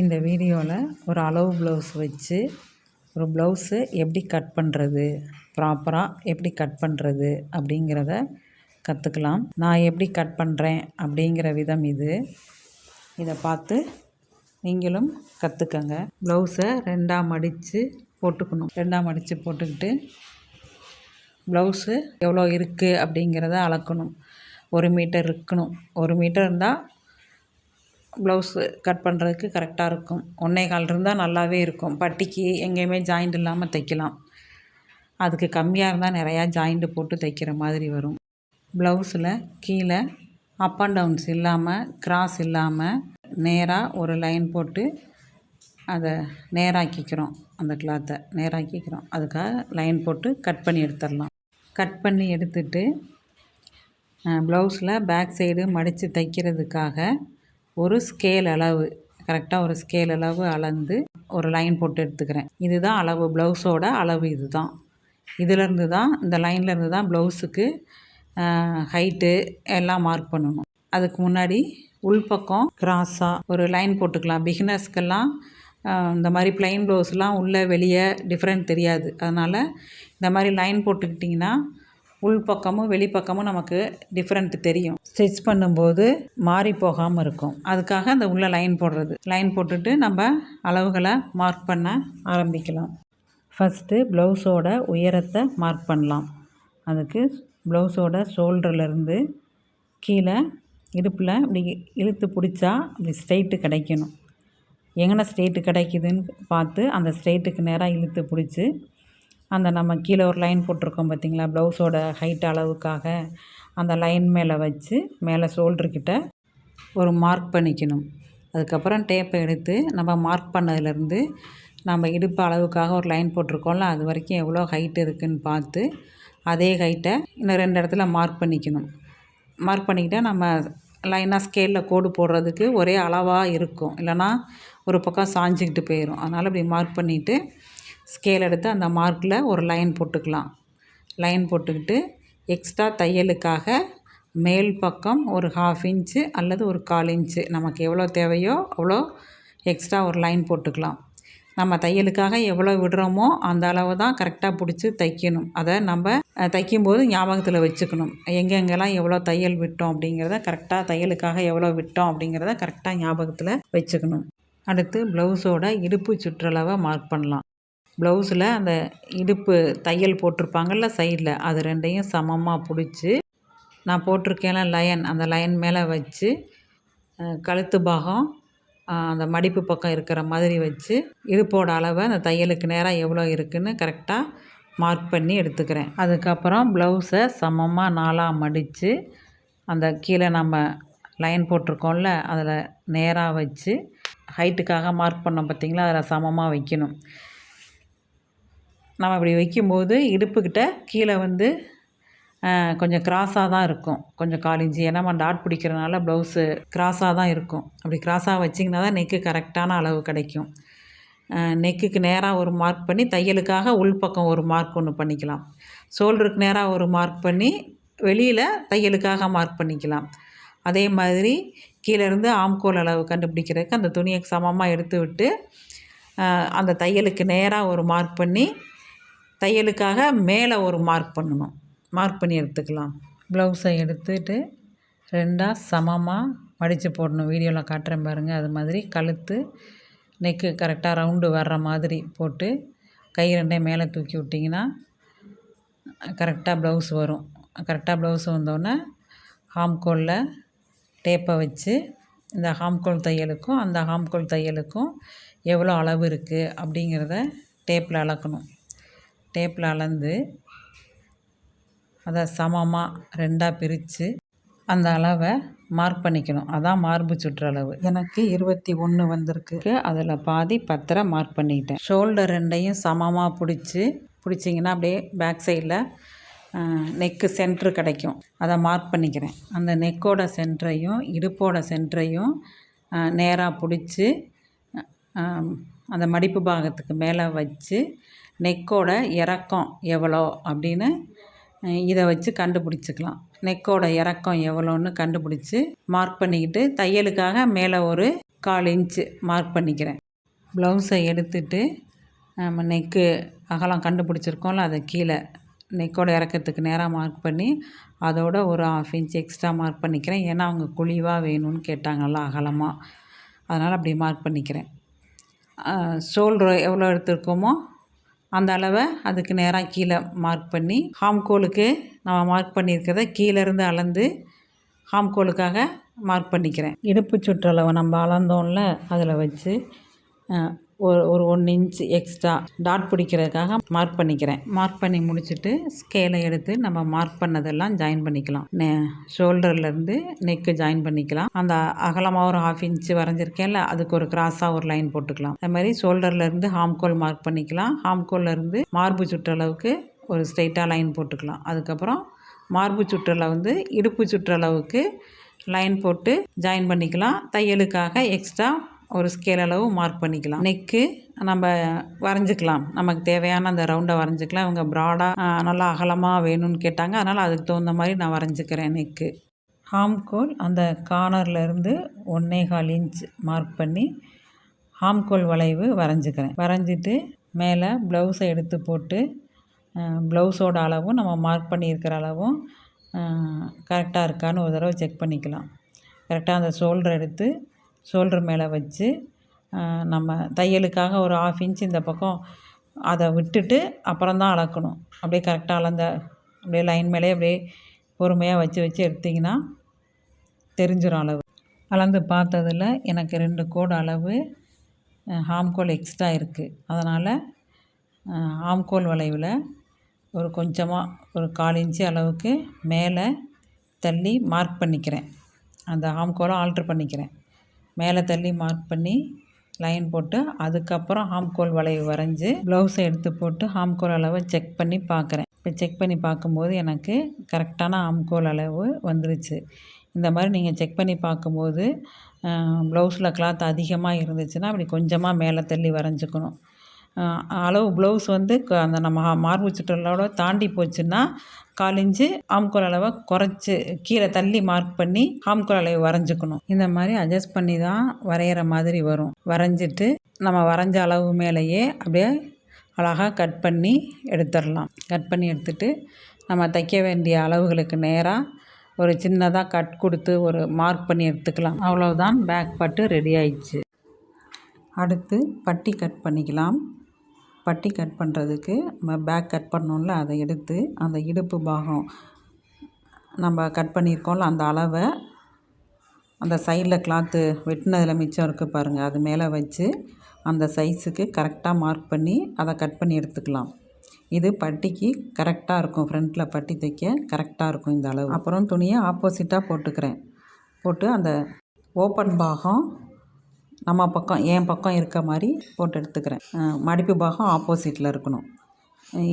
இந்த வீடியோவில் ஒரு அளவு ப்ளவுஸ் வச்சு ஒரு ப்ளவுஸு எப்படி கட் பண்ணுறது ப்ராப்பராக எப்படி கட் பண்ணுறது அப்படிங்கிறத கற்றுக்கலாம் நான் எப்படி கட் பண்ணுறேன் அப்படிங்கிற விதம் இது. இதை பார்த்து நீங்களும் கற்றுக்கங்க ப்ளவுஸை ரெண்டாக மடித்து போட்டுக்கணும். ரெண்டாக மடித்து போட்டுக்கிட்டு ப்ளவுஸு எவ்வளோ இருக்குது அப்படிங்கிறத அளக்கணும். ஒரு மீட்டர் இருக்கணும். ஒரு மீட்டர் இருந்தால் ப்ளவுஸு கட் பண்ணுறதுக்கு கரெக்டாக இருக்கும். ஒன்றே கால் இருந்தால் நல்லாவே இருக்கும். பட்டிக்கு எங்கேயுமே ஜாயிண்ட் இல்லாமல் தைக்கலாம். அதுக்கு கம்மியாக இருந்தால் நிறையா ஜாயிண்ட்டு போட்டு தைக்கிற மாதிரி வரும். ப்ளவுஸில் கீழே அப் அண்ட் டவுன்ஸ் இல்லாமல் கிராஸ் இல்லாமல் நேராக ஒரு லைன் போட்டு அதை நேராக்கிக்கிறோம். அந்த கிளாத்தை நேராக்கிக்கிறோம். அதுக்காக லைன் போட்டு கட் பண்ணி எடுத்துடலாம். கட் பண்ணி எடுத்துட்டு ப்ளவுஸில் பேக் சைடு மடித்து தைக்கிறதுக்காக ஒரு ஸ்கேல் அளவு கரெக்டாக ஒரு ஸ்கேல் அளவு அளந்து ஒரு லைன் போட்டு எடுத்துக்கிறேன். இதுதான் அளவு ப்ளவுஸோட அளவு இது தான் இதிலேருந்து தான் இந்த லைன்லேருந்து தான் ப்ளவுஸுக்கு ஹைட்டு எல்லாம் மார்க் பண்ணணும். அதுக்கு முன்னாடி உள்பக்கம் கிராஸாக ஒரு லைன் போட்டுக்கலாம். பிகினர்ஸ்க்கெல்லாம் இந்த மாதிரி ப்ளைன் ப்ளவுஸ்லாம் உள்ளே வெளியே டிஃப்ரெண்ட் தெரியாது. அதனால் இந்த மாதிரி லைன் போட்டுக்கிட்டிங்கன்னா உள்பக்கமும் வெளிப்பக்கமும் நமக்கு டிஃப்ரெண்ட் தெரியும். ஸ்டிச் பண்ணும்போது மாறி போகாமல் இருக்கும். அதுக்காக அந்த உள்ள லைன் போடுறது. லைன் போட்டுட்டு நம்ம அளவுகளை மார்க் பண்ண ஆரம்பிக்கலாம். ஃபஸ்ட்டு ப்ளவுஸோட உயரத்தை மார்க் பண்ணலாம். அதுக்கு ப்ளவுஸோட ஷோல்டர்லேருந்து கீழே இடுப்பில் இப்படி இழுத்து பிடிச்சா இப்படி ஸ்ட்ரைட்டு கிடைக்கணும். எங்கே ஸ்ட்ரெயிட்டு கிடைக்குதுன்னு பார்த்து அந்த ஸ்ட்ரெயிட்டுக்கு நேராக இழுத்து பிடிச்சி அந்த நம்ம கீழே ஒரு லைன் போட்டிருக்கோம் பார்த்திங்களா? ப்ளவுஸோட ஹைட் அளவுக்காக. அந்த லைன் மேலே வச்சு மேலே ஷோல்டர்கிட்ட ஒரு மார்க் பண்ணிக்கணும். அதுக்கப்புறம் டேப்பை எடுத்து நம்ம மார்க் பண்ணதுலேருந்து நம்ம இடுப்பு அளவுக்காக ஒரு லைன் போட்டிருக்கோம்ல அது வரைக்கும் எவ்வளோ ஹைட் இருக்குதுன்னு பார்த்து அதே ஹைட்டை இன்னும் ரெண்டு இடத்துல மார்க் பண்ணிக்கணும். மார்க் பண்ணிக்கிட்டால் நம்ம லைனாக ஸ்கேலில் கோடு போடுறதுக்கு ஒரே அளவாக இருக்கும். இல்லைனா ஒரு பக்கம் சாஞ்சிக்கிட்டு போயிடும் அதனால் இப்படி மார்க் பண்ணிவிட்டு ஸ்கேல் எடுத்து அந்த மார்க்கில் ஒரு லைன் போட்டுக்கலாம். லைன் போட்டுக்கிட்டு எக்ஸ்ட்ரா தையலுக்காக மேல் பக்கம் ஒரு ஹாஃப் இன்ச்சு அல்லது ஒரு கால் இன்ச்சு நமக்கு எவ்வளோ தேவையோ அவ்வளோ எக்ஸ்ட்ரா ஒரு லைன் போட்டுக்கலாம். நம்ம தையலுக்காக எவ்வளோ விடுறோமோ அந்த அளவு தான் கரெக்டாக பிடிச்சி தைக்கணும். அதை நம்ம தைக்கும்போது ஞாபகத்தில் வச்சுக்கணும். எங்கெங்கெல்லாம் எவ்வளோ தையல் விட்டோம் அப்படிங்கிறத கரெக்டாக தையலுக்காக எவ்வளோ விட்டோம் அப்படிங்கிறத கரெக்டாக ஞாபகத்தில் வச்சுக்கணும். அடுத்து ப்ளவுஸோட இடுப்பு சுற்றளவை மார்க் பண்ணலாம். ப்ளவுஸில் அந்த இடுப்பு தையல் போட்டிருப்பாங்கள்ல சைடில் அது ரெண்டையும் சமமாக பிடிச்சி நான் போட்டிருக்கேன்ல லயன் அந்த லயன் மேலே வச்சு கழுத்து பாகம் அந்த மடிப்பு பக்கம் இருக்கிற மாதிரி வச்சு இடுப்போட அளவை அந்த தையலுக்கு நேராக எவ்வளோ இருக்குதுன்னு கரெக்டாக மார்க் பண்ணி எடுத்துக்கிறேன். அதுக்கப்புறம் ப்ளவுஸை சமமாக நாலாக மடித்து அந்த கீழே நம்ம லைன் போட்டிருக்கோம்ல அதில் நேராக வச்சு ஹைட்டுக்காக மார்க் பண்ணோம் பார்த்திங்களா அதில் சமமாக வைக்கணும். நம்ம இப்படி வைக்கும்போது இடுப்புக்கிட்ட கீழே வந்து கொஞ்சம் கிராஸாக தான் இருக்கும். கொஞ்சம் காலிஞ்சி ஏன்னா நம்ம டாட் பிடிக்கிறனால ப்ளவுஸு கிராஸாக தான் இருக்கும். அப்படி க்ராஸாக வச்சிங்கன்னா தான் நெக்கு கரெக்டான அளவு கிடைக்கும். நெக்குக்கு நேராக ஒரு மார்க் பண்ணி தையலுக்காக உள்பக்கம் ஒரு மார்க் ஒன்று பண்ணிக்கலாம். ஷோல்டருக்கு நேராக ஒரு மார்க் பண்ணி வெளியில் தையலுக்காக மார்க் பண்ணிக்கலாம். அதே மாதிரி கீழேருந்து ஆம்கோல் அளவு கண்டுபிடிக்கிறதுக்கு அந்த துணியை சமமாக எடுத்து விட்டு அந்த தையலுக்கு நேராக ஒரு மார்க் பண்ணி தையலுக்காக மேலே ஒரு மார்க் பண்ணணும். மார்க் பண்ணி எடுத்துக்கலாம். ப்ளவுஸை எடுத்துட்டு ரெண்டாக சமமாக மடித்து போடணும். வீடியோவில் காட்டுறேன் பாருங்கள் அது மாதிரி கழுத்து நெக்கு கரெக்டாக ரவுண்டு வர்ற மாதிரி போட்டு கை ரெண்டையும் மேலே தூக்கி விட்டிங்கன்னா கரெக்டாக ப்ளவுஸ் வரும். கரெக்டாக ப்ளவுஸ் வந்தோடனே ஹாம்கோலில் டேப்பை வச்சு இந்த ஹாம்கோல் தையலுக்கும் அந்த ஹாம்கோல் தையலுக்கும் எவ்வளோ அளவு இருக்குது அப்படிங்கிறத டேப்பில் அளக்கணும். டேப்பில் அளந்து அதை சமமாக ரெண்டாக பிரித்து அந்த அளவை மார்க் பண்ணிக்கணும். அதான் மார்பு சுற்றளவு எனக்கு இருபத்தி ஒன்று வந்திருக்கு. அதில் பாதி பத்தரை மார்க் பண்ணிக்கிட்டேன் ஷோல்டர் ரெண்டையும் சமமாக பிடிச்சி பிடிச்சிங்கன்னா அப்படியே பேக் சைடில் நெக்கு சென்ட்ரு கிடைக்கும். அதை மார்க் பண்ணிக்கிறேன். அந்த நெக்கோட சென்டரையும் இடுப்போட சென்டரையும் நேராக பிடிச்சி அந்த மடிப்பு பாகத்துக்கு மேலே வச்சு நெக்கோட இறக்கம் எவ்வளோ அப்படின்னு இதை வச்சு கண்டுபிடிச்சிக்கலாம். நெக்கோட இறக்கம் எவ்வளோன்னு கண்டுபிடிச்சி மார்க் பண்ணிக்கிட்டு தையலுக்காக மேலே ஒரு கால் இன்ச்சு மார்க் பண்ணிக்கிறேன். ப்ளவுஸை எடுத்துட்டு நம்ம நெக்கு அகலம் கண்டுபிடிச்சிருக்கோம்ல அதை கீழே நெக்கோட இறக்கத்துக்கு நேராக மார்க் பண்ணி அதோட ஒரு ஆஃப் இன்ச் எக்ஸ்ட்ரா மார்க் பண்ணிக்கிறேன். ஏன்னா அவங்க குழிவாக வேணும்னு கேட்டாங்கல்ல அகலமாக அதனால் அப்படி மார்க் பண்ணிக்கிறேன். ஷோல்ட்ரு எவ்வளோ எடுத்திருக்கோமோ அந்த அளவை அதுக்கு நேராக கீழே மார்க் பண்ணி ஹாம்கோலுக்கு நம்ம மார்க் பண்ணியிருக்கிறத கீழேருந்து அளந்து ஹாம்கோலுக்காக மார்க் பண்ணிக்கிறேன். இடுப்பு சுற்றளவை நம்ம அளந்தோம்ல அதில் வச்சு ஒரு ஒரு ஒன் இன்ச் எக்ஸ்ட்ரா டாட் பிடிக்கிறதுக்காக மார்க் பண்ணிக்கிறேன். மார்க் பண்ணி முடிச்சுட்டு ஸ்கேலை எடுத்து நம்ம மார்க் பண்ணதெல்லாம் ஜாயின் பண்ணிக்கலாம். நே ஷோல்டர்லேருந்து நெக்கு ஜாயின் பண்ணிக்கலாம். அந்த அகலமாக ஒரு ஹாஃப் இன்ச்சு வரைஞ்சிருக்கேன்ல அதுக்கு ஒரு கிராஸாக ஒரு லைன் போட்டுக்கலாம். அது மாதிரி ஷோல்டர்லேருந்து ஹாம்கோல் மார்க் பண்ணிக்கலாம். ஹாம்கோல்லேருந்து மார்பு சுற்றளவுக்கு ஒரு ஸ்ட்ரெயிட்டாக லைன் போட்டுக்கலாம். அதுக்கப்புறம் மார்பு சுற்றளவு வந்து இடுப்பு சுற்றளவுக்கு லைன் போட்டு ஜாயின் பண்ணிக்கலாம். தையலுக்காக எக்ஸ்ட்ரா ஒரு ஸ்கேல் அளவு மார்க் பண்ணிக்கலாம். நெக்கு நம்ம வரைஞ்சிக்கலாம். நமக்கு தேவையான அந்த ரவுண்டை வரைஞ்சிக்கலாம். இவங்க ப்ராடாக நல்லா அகலமாக வேணும்னு கேட்டாங்க. அதனால் அதுக்கு தகுந்த மாதிரி நான் வரைஞ்சிக்கிறேன் நெக்கு ஹாம்கோல் அந்த கார்னர்லேருந்து ஒன்னேகால் இன்ச் மார்க் பண்ணி ஹாம்கோல் வளைவு வரைஞ்சிக்கிறேன். வரைஞ்சிட்டு மேலே ப்ளவுஸை எடுத்து போட்டு ப்ளவுஸோட அளவும் நம்ம மார்க் பண்ணியிருக்கிற அளவும் கரெக்டாக இருக்கான்னு ஒரு தடவை செக் பண்ணிக்கலாம். கரெக்டாக அந்த ஷோல்டர் எடுத்து ஷோல்டர் மேலே வச்சு நம்ம தையலுக்காக ஒரு ஆஃப் இன்ச் இந்த பக்கம் அதை விட்டுட்டு அப்புறம்தான் அளக்கணும். அப்படியே கரெக்டாக அளந்த அப்படியே லைன் மேலே அப்படியே பொறுமையாக வச்சு வச்சு எடுத்திங்கன்னா தெரிஞ்சிடும் அளவு. அளந்து பார்த்ததில் எனக்கு ரெண்டு கோடு அளவு ஹாம்கோல் எக்ஸ்ட்ரா இருக்குது அதனால் ஆம்கோல் வளைவில் ஒரு கொஞ்சமாக ஒரு கால் இன்ச்சு அளவுக்கு மேலே தள்ளி மார்க் பண்ணிக்கிறேன். அந்த ஆம்கோலை ஆல்ட்ரு பண்ணிக்கிறேன். மேலே தள்ளி மார்க் பண்ணி லைன் போட்டு அதுக்கப்புறம் ஹாம்கோல் வளைவு வரைஞ்சி ப்ளவுஸை எடுத்து போட்டு ஹாம்கோல் அளவை செக் பண்ணி பார்க்குறேன். இப்போ செக் பண்ணி பார்க்கும்போது எனக்கு கரெக்டான ஆம்கோல் அளவு வந்துருச்சு. இந்த மாதிரி நீங்கள் செக் பண்ணி பார்க்கும்போது ப்ளவுஸில் கிளாத் அதிகமாக இருந்துச்சுன்னா அப்படி கொஞ்சமாக மேலே தள்ளி வரைஞ்சிக்கணும். அளவு ப்ளவுஸ் வந்து அந்த நம்ம மார்பு சுற்றளவோட தாண்டி போச்சுன்னா காலிஞ்சு ஆம்கோல் அளவை குறைச்சி கீழே தள்ளி மார்க் பண்ணி ஆம்கோல் அளவை வரைஞ்சிக்கணும். இந்த மாதிரி அட்ஜஸ்ட் பண்ணி தான் வரைகிற மாதிரி வரும். வரைஞ்சிட்டு நம்ம வரைஞ்ச அளவு மேலேயே அப்படியே அழகாக கட் பண்ணி எடுத்துடலாம். கட் பண்ணி எடுத்துட்டு நம்ம தைக்க வேண்டிய அளவுகளுக்கு நேராக ஒரு சின்னதாக கட் கொடுத்து ஒரு மார்க் பண்ணி எடுத்துக்கலாம். அவ்வளோதான் பேக் பட்டு ரெடி ஆயிடுச்சு. அடுத்து பட்டி கட் பண்ணிக்கலாம். பட்டி கட் பண்ணுறதுக்கு நம்ம பேக் கட் பண்ணோம்ல அதை எடுத்து அந்த இடுப்பு பாகம் நம்ம கட் பண்ணியிருக்கோம்ல அந்த அளவை அந்த சைடில் கிளாத்து வெட்டினதில் மிச்சம் இருக்குது பாருங்கள் அது மேலே வச்சு அந்த சைஸுக்கு கரெக்டாக மார்க் பண்ணி அதை கட் பண்ணி எடுத்துக்கலாம். இது பட்டிக்கு கரெக்டாக இருக்கும் ஃப்ரண்ட்டில் பட்டி தைக்க கரெக்டாக இருக்கும் இந்த அளவு. அப்புறம் துணியை ஆப்போசிட்டாக போட்டுக்கிறேன். போட்டு அந்த ஓப்பன் பாகம் நம்ம பக்கம் என் பக்கம் இருக்க மாதிரி போட்டு எடுத்துக்கிறேன். மடிப்பு பாகம் ஆப்போசிட்டில் இருக்கணும்.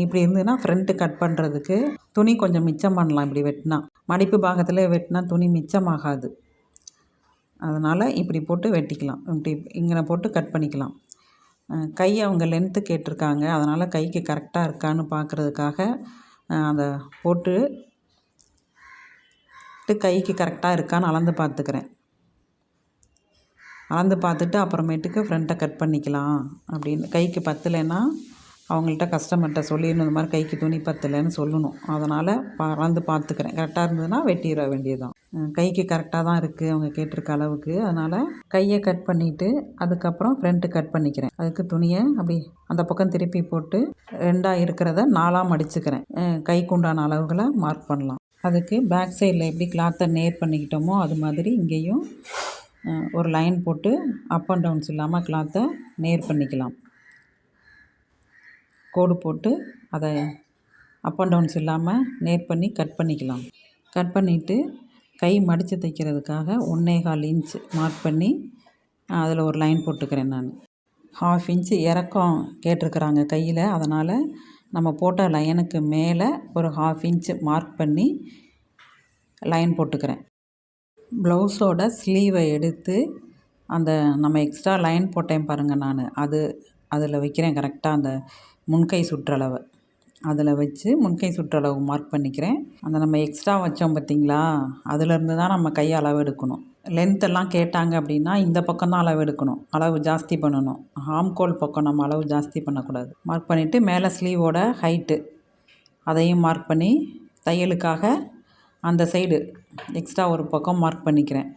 இப்படி இருந்ததுன்னா ஃப்ரண்ட்டு கட் பண்ணுறதுக்கு துணி கொஞ்சம் மிச்சம் பண்ணலாம். இப்படி வெட்டினா மடிப்பு பாகத்தில் வெட்டினா துணி மிச்சமாகாது. அதனால் இப்படி போட்டு வெட்டிக்கலாம். இப்படி இங்கே போட்டு கட் பண்ணிக்கலாம். கை அவங்க லென்த்து கேட்டிருக்காங்க. அதனால் கைக்கு கரெக்டாக இருக்கான்னு பார்க்குறதுக்காக அதை போட்டு கைக்கு கரெக்டாக இருக்கான்னு அளந்து பார்த்துக்கிறேன். அளந்து பார்த்துட்டு அப்புறமேட்டுக்கு ஃப்ரண்ட்டை கட் பண்ணிக்கலாம் அப்படின்னு. கைக்கு பத்தலைன்னா அவங்கள்ட்ட கஸ்டமர்கிட்ட சொல்லிடணும் இந்த மாதிரி கைக்கு துணி பத்தலைன்னு சொல்லணும். அதனால் அளந்து பார்த்துக்கிறேன். கரெக்டாக இருந்ததுன்னா வெட்டிட வேண்டியதுதான். கைக்கு கரெக்டாக தான் இருக்குது அவங்க கேட்டிருக்க அளவுக்கு. அதனால் கையை கட் பண்ணிவிட்டு அதுக்கப்புறம் ஃப்ரண்ட்டு கட் பண்ணிக்கிறேன். அதுக்கு துணியை அப்படி அந்த பக்கம் திருப்பி போட்டு ரெண்டாக இருக்கிறத நாலாக மடிச்சுக்கிறேன் கைக்கு உண்டான அளவுகளை மார்க் பண்ணலாம். அதுக்கு பேக் சைடில் எப்படி கிளாத்தை நேர் பண்ணிக்கிட்டோமோ அது மாதிரி இங்கேயும் ஒரு லைன் போட்டு அப் அண்ட் டவுன்ஸ் இல்லாமல் கிளாத்தை நேர் பண்ணிக்கலாம். கோடு போட்டு அதை அப் அண்ட் டவுன்ஸ் இல்லாமல் நேர் பண்ணி கட் பண்ணிக்கலாம். கட் பண்ணிவிட்டு கை மடித்து தைக்கிறதுக்காக ஒன்றே கால் இன்ச் மார்க் பண்ணி அதில் ஒரு லைன் போட்டுக்கிறேன் நான். ஹாஃப் இன்ச் இறக்கம் கேட்டிருக்குறாங்க கையில். அதனால் நம்ம போட்ட லைனுக்கு மேலே ஒரு ஹாஃப் இன்ச்சு மார்க் பண்ணி லைன் போட்டுக்கிறேன். ப்ளவுஸோட ஸ்லீவை எடுத்து அந்த நம்ம எக்ஸ்ட்ரா லைன் போட்டேன் பாருங்கள் நான். அது அதில் வைக்கிறேன் கரெக்டாக அந்த முன்கை சுற்றளவை. அதில் வச்சு முன்கை சுற்றளவு மார்க் பண்ணிக்கிறேன். அந்த நம்ம எக்ஸ்ட்ரா வச்சோம் பார்த்திங்களா? அதுலேருந்து தான் நம்ம கை அளவு எடுக்கணும். லென்த்தெல்லாம் கேட்டாங்க அப்படின்னா இந்த பக்கம் தான் அளவு எடுக்கணும். அளவு ஜாஸ்தி பண்ணணும். ஹாம்கோல் பக்கம் நம்ம அளவு ஜாஸ்தி பண்ணக்கூடாது. மார்க் பண்ணிவிட்டு மேலே ஸ்லீவோட ஹைட்டு அதையும் மார்க் பண்ணி தையலுக்காக அந்த சைடு எக்ஸ்ட்ரா ஒரு பக்கம் மார்க் பண்ணிக்கிறேன்.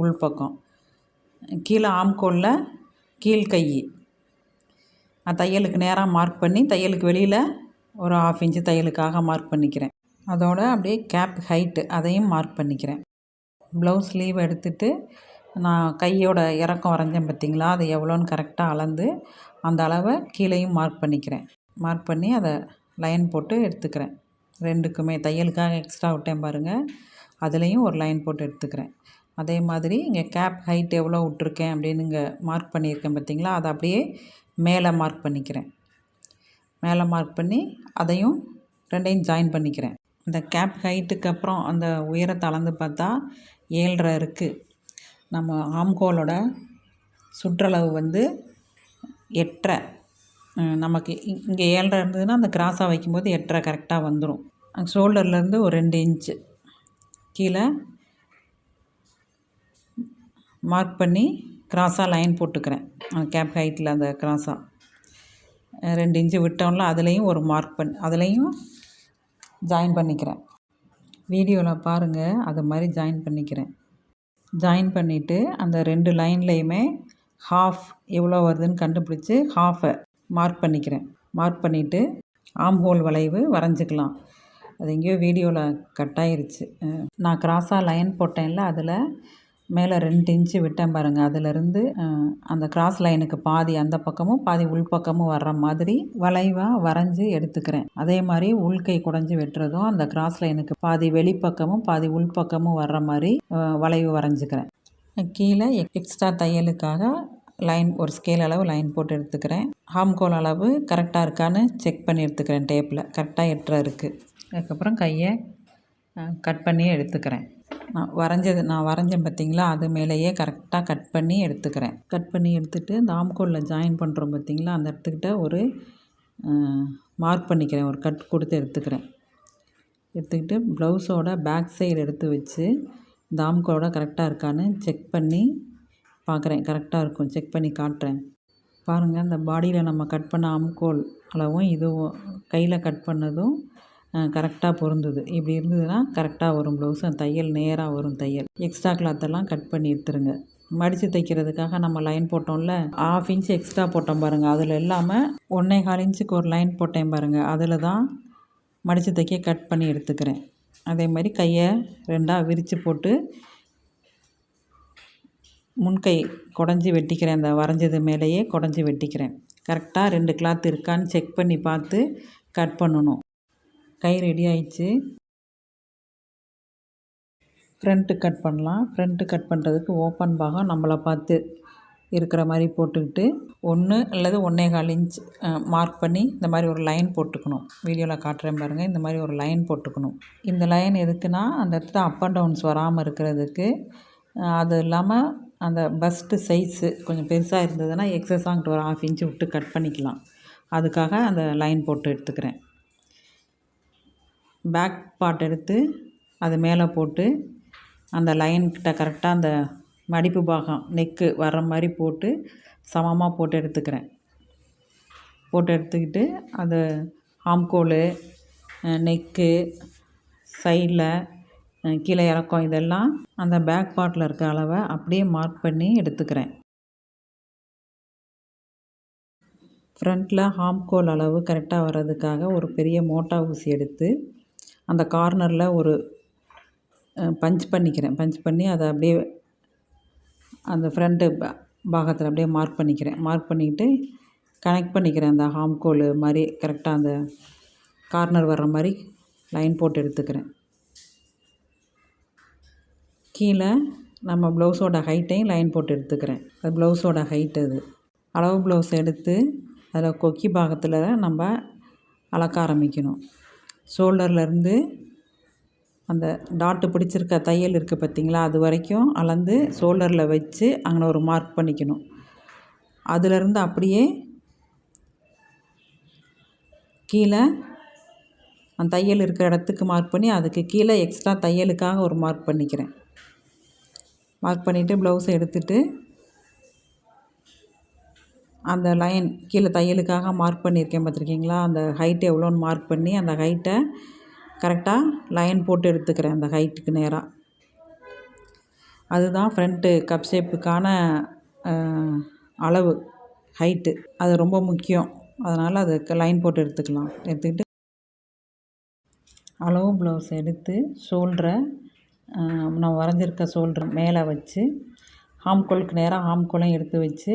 உள் பக்கம். கீழே ஆம்கோலில் கீழ் கை. தையலுக்கு நேராக மார்க் பண்ணி தையலுக்கு வெளியில் ஒரு ஆஃப் இன்ச்சு தையலுக்காக மார்க் பண்ணிக்கிறேன். அதோட அப்படியே கேப் ஹைட்டு அதையும் மார்க் பண்ணிக்கிறேன். ப்ளவுஸ் ஸ்லீவ் எடுத்துட்டு நான் கையோட இறக்கம் வரைஞ்சேன் பார்த்திங்களா? அது எவ்வளோன்னு கரெக்டாக அளந்து அந்த அளவை கீழேயும் மார்க் பண்ணிக்கிறேன். மார்க் பண்ணி அதை லைன் போட்டு எடுத்துக்கிறேன். ரெண்டுக்குமே தையலுக்காக எக்ஸ்ட்ரா விட்டேன் பாருங்கள் அதுலேயும் ஒரு லைன் போட்டு எடுத்துக்கிறேன். அதே மாதிரி இங்கே கேப் ஹைட் எவ்வளோ விட்ருக்கேன் அப்படின்னு இங்கே மார்க் பண்ணியிருக்கேன் பார்த்திங்களா அதை அப்படியே மேலே மார்க் பண்ணிக்கிறேன். மேலே மார்க் பண்ணி அதையும் ரெண்டையும் ஜாயின் பண்ணிக்கிறேன். இந்த கேப் ஹைட்டுக்கு அப்புறம் அந்த உயரத்தை அளந்து பார்த்தா ஏழரை இருக்குது நம்ம ஆம்கோலோட சுற்றளவு வந்து எட்டரை. நமக்கு இங்கே ஏழ்ரை இருந்ததுன்னா அந்த கிராஸாக வைக்கும்போது எட்டரை கரெக்டாக வந்துடும் ஷோல்டர்லேருந்து ஒரு ரெண்டு இன்ச்சு கீழே மார்க் பண்ணி கிராஸாக லைன் போட்டுக்கிறேன். கேப் ஹைட்டில் அந்த கிராஸாக ரெண்டு இன்ச்சு விட்டோம்ல அதுலேயும் ஒரு மார்க் பண் அதுலேயும் ஜாயின் பண்ணிக்கிறேன். வீடியோவில் பாருங்கள் அது மாதிரி ஜாயின் பண்ணிக்கிறேன். ஜாயின் பண்ணிவிட்டு அந்த ரெண்டு லைன்லேயுமே ஹாஃப் எவ்வளோ வருதுன்னு கண்டுபிடிச்சி ஹாஃபை மார்க் பண்ணிக்கிறேன். மார்க் பண்ணிவிட்டு ஆம் ஹோல் வளைவு வரைஞ்சிக்கலாம். அது எங்கேயோ வீடியோவில் கட் ஆயிருச்சு. நான் கிராஸாக லைன் போட்டேன்ல அதில் மேலே ரெண்டு இன்ச்சு விட்டேன் பாருங்கள் அதிலிருந்து அந்த கிராஸ் லைனுக்கு பாதி அந்த பக்கமும் பாதி உள்பக்கமும் வர்ற மாதிரி வளைவாக வரைஞ்சி எடுத்துக்கிறேன். அதே மாதிரி உள்கை குடஞ்சி வெட்டுறதும் அந்த கிராஸ் லைனுக்கு பாதி வெளிப்பக்கமும் பாதி உள்பக்கமும் வர்ற மாதிரி வளைவு வரைஞ்சிக்கிறேன். கீழே எக்ஸ்ட்ரா தையலுக்காக லைன் ஒரு ஸ்கேல் அளவு லைன் போட்டு எடுத்துக்கிறேன். ஹாம்கோல் அளவு கரெக்டாக இருக்கான்னு செக் பண்ணி எடுத்துக்கிறேன் டேப்பில் கரெக்டாக எட்டுற இருக்குது அதுக்கப்புறம் கையை கட் பண்ணி எடுத்துக்கிறேன். நான் வரைஞ்சது நான் வரைஞ்சேன் பார்த்தீங்களா? அது மேலேயே கரெக்டாக கட் பண்ணி எடுத்துக்கிறேன். கட் பண்ணி எடுத்துகிட்டு இந்த ஆம்கோலில் ஜாயின் பண்ணுறோம் பார்த்தீங்களா? அந்த இடத்துக்கிட்ட ஒரு மார்க் பண்ணிக்கிறேன். ஒரு கட் கொடுத்து எடுத்துக்கிறேன். எடுத்துக்கிட்டு ப்ளவுஸோட பேக் சைடு எடுத்து வச்சு இந்த ஆம்கோலோட கரெக்டாக இருக்கான்னு செக் பண்ணி பார்க்குறேன். கரெக்டாக இருக்கும். செக் பண்ணி காட்டுறேன். பாருங்கள் அந்த பாடியில் நம்ம கட் பண்ண அம்கோல் அளவும் இதுவும் கையில் கட் பண்ணதும் கரெக்டாக பொருந்துது. இப்படி இருந்ததுன்னா கரெக்டாக வரும் ப்ளவுஸும் தையல் நேராக வரும் தையல். எக்ஸ்ட்ரா கிளாத்தெல்லாம் கட் பண்ணி எடுத்துருங்க. மடித்து தைக்கிறதுக்காக நம்ம லைன் போட்டோம்ல ஆஃப் இன்ச் எக்ஸ்ட்ரா போட்டோம் பாருங்கள் அதில் இல்லாமல் ஒன்றே கால் இன்ச்சுக்கு ஒரு லைன் போட்டேன் பாருங்கள் அதில் தான் மடித்து தைக்க கட் பண்ணி எடுத்துக்கிறேன். அதே மாதிரி கையை ரெண்டாக விரித்து போட்டு முன்கை குடஞ்சி வெட்டிக்கிறேன். அந்த வரைஞ்சது மேலேயே குடஞ்சி வெட்டிக்கிறேன். கரெக்டாக ரெண்டு கிளாத் இருக்கான்னு செக் பண்ணி பார்த்து கட் பண்ணணும். கை ரெடி ஆயிடுச்சு. ஃப்ரண்ட்டு கட் பண்ணலாம். ஃப்ரண்ட்டு கட் பண்ணுறதுக்கு ஓப்பன் பாகம் நம்மளை பார்த்து இருக்கிற மாதிரி போட்டுக்கிட்டு ஒன்று அல்லது ஒன்றே கால் இன்ச் மார்க் பண்ணி இந்த மாதிரி ஒரு லைன் போட்டுக்கணும். வீடியோவில் காட்டுறேன் பாருங்கள் இந்த மாதிரி ஒரு லைன் போட்டுக்கணும். இந்த லைன் எதுக்குன்னா அந்த இடத்துல அப் அண்ட் டவுன்ஸ் வராமல் இருக்கிறதுக்கு அது இல்லாமல் அந்த பஸ்ட்டு சைஸு கொஞ்சம் பெருசாக இருந்ததுன்னா எக்ஸஸாங்கிட்டு ஒரு ஆஃப் இன்ச்சு விட்டு கட் பண்ணிக்கலாம். அதுக்காக அந்த லைன் போட்டு எடுத்துக்கிறேன். பேக் பார்ட் எடுத்து அது மேலே போட்டு அந்த லைன்கிட்ட கரெக்டாக அந்த மடிப்பு பாகம் நெக்கு வர்ற மாதிரி போட்டு சமமாக போட்டு எடுத்துக்கிறேன். போட்டு எடுத்துக்கிட்டு அது ஆம்கோல் நெக்கு சைடில் கீழே இறக்கம் இதெல்லாம் அந்த பேக் பார்ட்டில் இருக்க அளவை அப்படியே மார்க் பண்ணி எடுத்துக்கிறேன். ஃப்ரண்ட்டில் ஹாம்கோல் அளவு கரெக்டாக வர்றதுக்காக ஒரு பெரிய மோட்டா ஊசி எடுத்து அந்த கார்னரில் ஒரு பஞ்ச் பண்ணிக்கிறேன். பஞ்ச் பண்ணி அதை அப்படியே அந்த ஃப்ரண்ட்டு பாகத்தில் அப்படியே மார்க் பண்ணிக்கிறேன். மார்க் பண்ணிக்கிட்டு கனெக்ட் பண்ணிக்கிறேன் அந்த ஹாம்கோல் மாதிரி கரெக்டாக அந்த கார்னர் வர்ற மாதிரி லைன் போட்டு எடுத்துக்கிறேன். கீழே நம்ம ப்ளவுஸோட ஹைட்டையும் லைன் போட்டு எடுத்துக்கிறேன். அது ப்ளவுஸோட ஹைட் அது. அளவு ப்ளவுஸ் எடுத்து அதில் கொக்கி பாகத்தில் நம்ம அளக்க ஆரம்பிக்கணும். ஷோல்டர்லேருந்து அந்த டாட்டு பிடிச்சிருக்க தையல் இருக்குது பார்த்திங்களா அது வரைக்கும் அளந்து ஷோல்டரில் வச்சு அங்கே ஒரு மார்க் பண்ணிக்கணும். அதுலேருந்து அப்படியே கீழே அந்த தையல் இருக்கிற இடத்துக்கு மார்க் பண்ணி அதுக்கு கீழே எக்ஸ்ட்ரா தையலுக்காக ஒரு மார்க் பண்ணிக்கிறேன். மார்க் பண்ணிவிட்டு ப்ளவுஸை எடுத்துட்டு அந்த லைன் கீழே தையலுக்காக மார்க் பண்ணியிருக்கேன் பார்த்துருக்கீங்களா? அந்த ஹைட் எவ்வளோன்னு மார்க் பண்ணி அந்த ஹைட்டை கரெக்டாக லைன் போட்டு எடுத்துக்கிறேன் அந்த ஹைட்டுக்கு நேராக அதுதான் ஃப்ரண்ட்டு கப் ஷேப்புக்கான அளவு ஹைட்டு அது ரொம்ப முக்கியம். அதனால் அதுக்கு லைன் போட்டு எடுத்துக்கலாம். எடுத்துக்கிட்டு அளவு ப்ளவுஸ் எடுத்து ஷோல்டரை நான் வரைஞ்சிருக்க சோல்டர் மேலே வச்சு ஹாம்கோலுக்கு நேராக ஹாம்கோலையும் எடுத்து வச்சு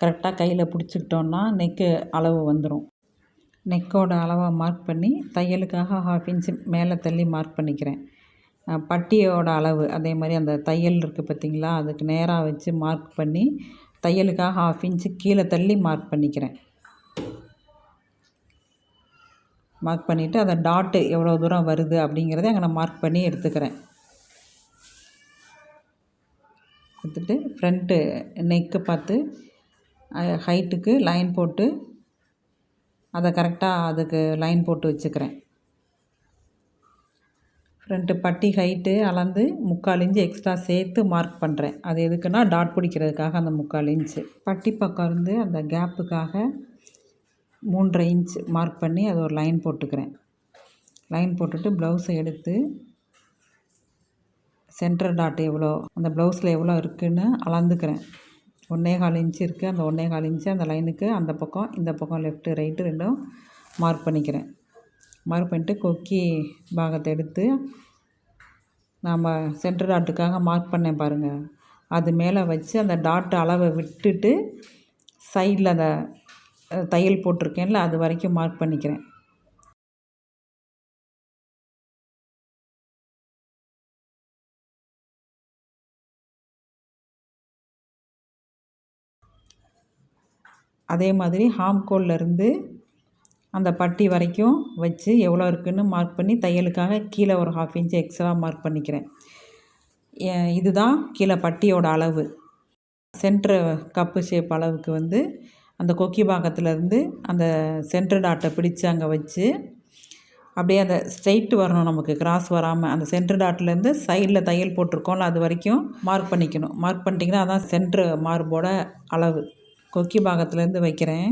கரெக்டாக கையில் பிடிச்சிக்கிட்டோன்னா நெக்கு அளவு வந்துடும் நெக்கோட அளவை மார்க் பண்ணி தையலுக்காக ஹாஃப் இன்ச்சு மேலே தள்ளி மார்க் பண்ணிக்கிறேன். பட்டியோட அளவு அதே மாதிரி அந்த தையல் இருக்குது பார்த்திங்களா அதுக்கு நேராக வச்சு மார்க் பண்ணி தையலுக்காக ஹாஃப் இன்ச்சு கீழே தள்ளி மார்க் பண்ணிக்கிறேன். மார்க் பண்ணிவிட்டு அதை டாட்டு எவ்வளோ தூரம் வருது அப்படிங்கிறத அங்கே நான் மார்க் பண்ணி எடுத்துக்கிறேன். எடுத்துகிட்டு ஃப்ரண்ட்டு நெக்கை பார்த்து ஹைட்டுக்கு லைன் போட்டு அதை கரெக்டாக அதுக்கு லைன் போட்டு வச்சுக்கிறேன். ஃப்ரண்ட்டு பட்டி ஹைட்டு அளந்து முக்கால் இன்ச்சு எக்ஸ்ட்ரா சேர்த்து மார்க் பண்ணுறேன் அது எதுக்குன்னா டாட் பிடிக்கிறதுக்காக அந்த முக்கால் இன்ச்சு பட்டி பக்கம் இருந்து அந்த கேப்புக்காக மூன்றரை இன்ச் மார்க் பண்ணி அது ஒரு லைன் போட்டுக்கிறேன். லைன் போட்டுட்டு ப்ளவுஸை எடுத்து சென்டர் டாட் எவ்வளோ அந்த ப்ளவுஸில் எவ்வளோ இருக்குதுன்னு அளந்துக்கிறேன். ஒன்றே கால் இன்ச்சு இருக்குது அந்த ஒன்றே கால் இன்ச்சு அந்த லைனுக்கு அந்த பக்கம் இந்த பக்கம் லெஃப்ட்டு ரைட்டு ரெண்டும் மார்க் பண்ணிக்கிறேன். மார்க் பண்ணிட்டு கொக்கி பாகத்தை எடுத்து நாம் சென்டர் டாட்டுக்காக மார்க் பண்ணேன் பாருங்கள் அது மேலே வச்சு அந்த டாட் அளவை விட்டுட்டு சைடில் அந்த தையல் போட்டிருக்கேன்ல அது வரைக்கும் மார்க் பண்ணிக்கிறேன். அதே மாதிரி ஹாம்கோல்லேருந்து அந்த பட்டி வரைக்கும் வச்சு எவ்வளோ இருக்குதுன்னு மார்க் பண்ணி தையலுக்காக கீழே ஒரு ஹாஃப் இன்ச்சு எக்ஸ்ட்ரா மார்க் பண்ணிக்கிறேன். இதுதான் கீழே பட்டியோட அளவு. சென்ட்ரு கப்பு ஷேப் அளவுக்கு வந்து அந்த கொக்கி பாகத்துலேருந்து அந்த சென்ட்ரு டாட்டை பிடிச்சி அங்கே வச்சு அப்படியே அந்த ஸ்ட்ரெயிட் வரணும் நமக்கு கிராஸ் வராமல் அந்த சென்ட்ரு டாட்லேருந்து சைடில் தையல் போட்டிருக்கோம்ல அது வரைக்கும் மார்க் பண்ணிக்கணும். மார்க் பண்ணிட்டிங்கன்னா அதான் சென்ட்ரு மார்போட அளவு. கொக்கி பாகத்துலேருந்து வைக்கிறேன்.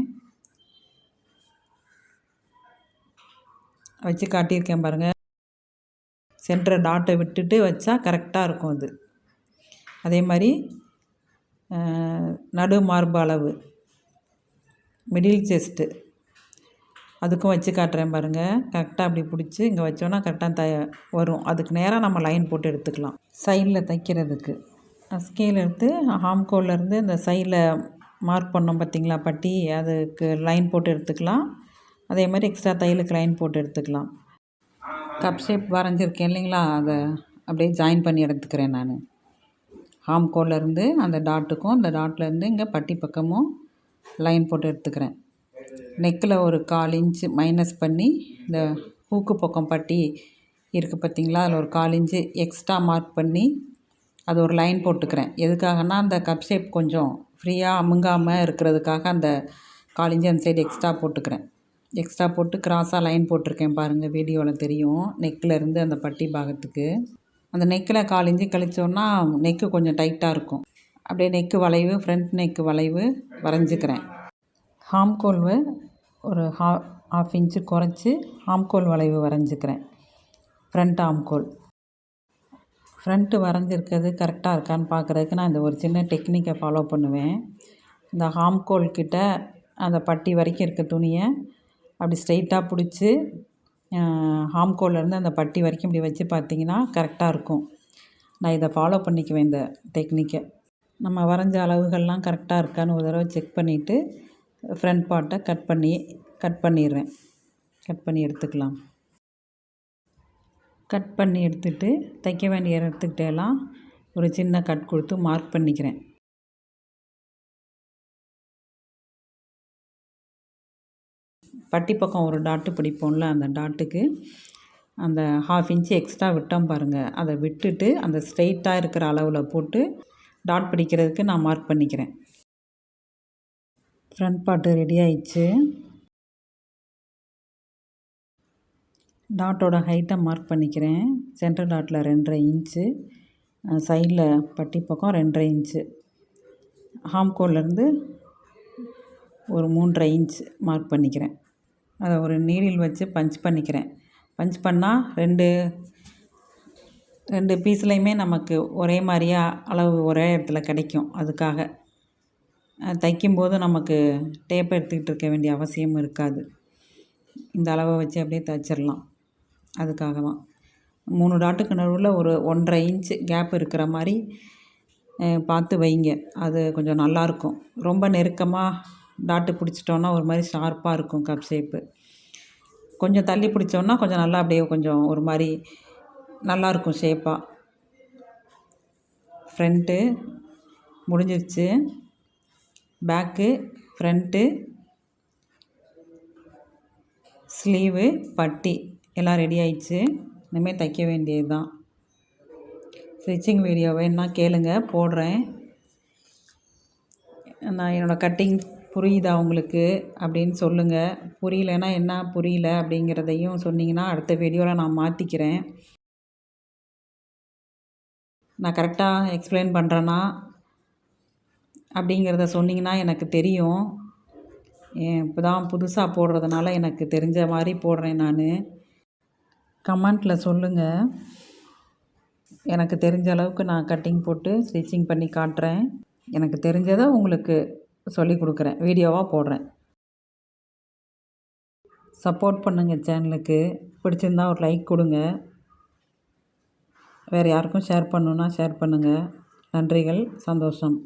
வச்சு காட்டியிருக்கேன் பாருங்கள் சென்டரை டாட்டை விட்டுட்டு வச்சா கரெக்டாக இருக்கும் அது. அதே மாதிரி நடு மார்பு அளவு. Middle chest. அதுக்கும் வச்சு காட்டுறேன் பாருங்கள் கரெக்டாக அப்படி பிடிச்சி இங்கே வச்சோன்னா கரெக்டாக த வரும். அதுக்கு நேராக நம்ம லைன் போட்டு எடுத்துக்கலாம். சைடில் தைக்கிறதுக்கு. ஸ்கேல் எடுத்து ஹாம்கோல்லேருந்து இந்த சைடில் மார்க் பண்ணோம் பார்த்திங்களா பட்டி? அதுக்கு லைன் போட்டு எடுத்துக்கலாம். அதே மாதிரி எக்ஸ்ட்ரா தையலுக்கு லைன் போட்டு எடுத்துக்கலாம். கப் ஷேப் வரைஞ்சிருக்கேன் இல்லைங்களா அதை அப்படியே ஜாயின் பண்ணி எடுத்துக்கிறேன் நான். ஹாம் கோல்லேருந்து அந்த டாட்டுக்கும் அந்த டாட்லேருந்து இங்கே பட்டி பக்கமும் லைன் போட்டு எடுத்துக்கிறேன். நெக்கில் ஒரு கால் இன்ச்சு மைனஸ் பண்ணி இந்த ஹூக்கு பக்கம் பட்டி இருக்குது பார்த்திங்களா அதில் ஒரு கால் இன்ச்சு எக்ஸ்ட்ரா மார்க் பண்ணி அது ஒரு லைன் போட்டுக்கிறேன். எதுக்காகனா அந்த கப் ஷேப் கொஞ்சம் ஃப்ரீயாக அமுங்காமல் இருக்கிறதுக்காக அந்த கால் அந்த சைடு எக்ஸ்ட்ரா போட்டுக்கிறேன். எக்ஸ்ட்ரா போட்டு க்ராஸாக லைன் போட்டிருக்கேன் பாருங்கள் வீடியோவில் தெரியும். நெக்கில் இருந்து அந்த பட்டி பாகத்துக்கு. அந்த நெக்கில் காலிஞ்சு கழிச்சோன்னா நெக்கு கொஞ்சம் டைட்டாக இருக்கும். அப்படியே நெக்கு வளைவு ஃப்ரண்ட் நெக்கு வளைவு வரைஞ்சிக்கிறேன். ஹாம்கோல்வு ஒரு ஹா ஹாஃப் இன்ச்சு குறைச்சி ஹாம்கோல் வளைவு வரைஞ்சிக்கிறேன். ஃப்ரண்ட் ஆம்கோல் ஃப்ரண்ட்டு வரைஞ்சிருக்கிறது கரெக்டாக இருக்கான்னு பார்க்குறதுக்கு நான் இந்த ஒரு சின்ன டெக்னிக்கை ஃபாலோ பண்ணுவேன். இந்த ஹாம்கோல் கிட்ட அந்த பட்டி வரைக்கும் இருக்க துணியை அப்படி ஸ்ட்ரெயிட்டாக பிடிச்சி ஹாம்கோல்லேருந்து அந்த பட்டி வரைக்கும் இப்படி வச்சு பார்த்தீங்கன்னா கரெக்டாக இருக்கும். நான் இதை ஃபாலோ பண்ணிக்குவேன் இந்த டெக்னிக்கை நம்ம வரைஞ்ச அளவுகள்லாம் கரெக்டாக இருக்கான்னு ஒரு தடவை செக் பண்ணிவிட்டு ஃப்ரண்ட் பார்ட்டை கட் பண்ணி கட் பண்ணிடுறேன். கட் பண்ணி எடுத்துக்கலாம். கட் பண்ணி எடுத்துகிட்டு தைக்க வேண்டிய இடத்துக்கிட்டேலாம் ஒரு சின்ன கட் கொடுத்து மார்க் பண்ணிக்கிறேன். பட்டி பக்கம் ஒரு டாட்டு பிடிப்போம்ல அந்த டாட்டுக்கு அந்த ஹாஃப் இன்ச்சு எக்ஸ்ட்ரா விட்டோம் பாருங்கள் அதை விட்டுட்டு அந்த ஸ்ட்ரெயிட்டாக இருக்கிற அளவில் போட்டு டாட் பிடிக்கிறதுக்கு நான் மார்க் பண்ணிக்கிறேன். ஃப்ரண்ட் பார்ட்டு ரெடி ஆயிடுச்சு. டாட்டோட ஹைட்டை மார்க் பண்ணிக்கிறேன். சென்டர் டாட்டில் ரெண்டரை இன்ச்சு சைடில் பட்டி பக்கம் ரெண்டரை இன்ச்சு ஹாம்கோலேருந்து ஒரு மூன்றரை இன்ச் மார்க் பண்ணிக்கிறேன். அதை ஒரு நீடில் வச்சு பஞ்ச் பண்ணிக்கிறேன். பஞ்ச் பண்ணால் ரெண்டு ரெண்டு பீஸ்லேயுமே நமக்கு ஒரே மாதிரியாக அளவு ஒரே இடத்துல கிடைக்கும் அதுக்காக. தைக்கும்போது நமக்கு டேப் எடுத்துக்கிட்டு இருக்க வேண்டிய அவசியம் இருக்காது. இந்த அளவை வச்சு அப்படியே தைச்சிடலாம். அதுக்காக தான் மூணு டாட்டுக்கு நடுவில் ஒரு ஒன்றரை இன்ச்சு கேப் இருக்கிற மாதிரி பார்த்து வைங்க. அது கொஞ்சம் நல்லாயிருக்கும் ரொம்ப நெருக்கமாக டாட்டு பிடிச்சிட்டோன்னா ஒரு மாதிரி ஷார்ப்பாக இருக்கும் கப் ஷேப்பு கொஞ்சம் தள்ளி பிடிச்சோன்னா கொஞ்சம் நல்லா அப்படியே கொஞ்சம் ஒரு மாதிரி நல்லாயிருக்கும் ஷேப்பாக ஃப்ரண்ட்டு முடிஞ்சிருச்சு. பேக்கு ஃப்ரண்ட்டு ஸ்லீவு பட்டி. எல்லாம் ரெடி ஆயிடுச்சு. இனிமேல் தைக்க வேண்டியது தான் ஸ்டிச்சிங் வீடியோ வேணுன்னா கேளுங்க போடுறேன். நான் என்னோடய கட்டிங் புரியுதா உங்களுக்கு? அப்படின்னு சொல்லுங்கள் புரியலைன்னா என்ன புரியல அப்படிங்கிறதையும் சொன்னீங்கன்னா அடுத்த வீடியோவில் நான் மாற்றிக்கிறேன் நான் கரெக்டாக எக்ஸ்பிளைன் பண்ணுறேன்னா அப்படிங்கிறத சொன்னிங்கன்னா எனக்கு தெரியும். இப்போ தான் புதுசாக போடுறதுனால எனக்கு தெரிஞ்ச மாதிரி போடுறேன் நான். கமெண்ட்டில் சொல்லுங்கள் எனக்கு தெரிஞ்ச அளவுக்கு நான் கட்டிங் போட்டு ஸ்டிச்சிங் பண்ணி காட்டுறேன். எனக்கு தெரிஞ்சதை உங்களுக்கு சொல்லி கொடுக்குறேன். வீடியோவாக போடுறேன். சப்போர்ட் பண்ணுங்கள் சேனலுக்கு. பிடிச்சிருந்தா ஒரு லைக் கொடுங்க. வேறு யாருக்கும் ஷேர் பண்ணுன்னா ஷேர் பண்ணுங்கள் நன்றிகள். சந்தோஷம்.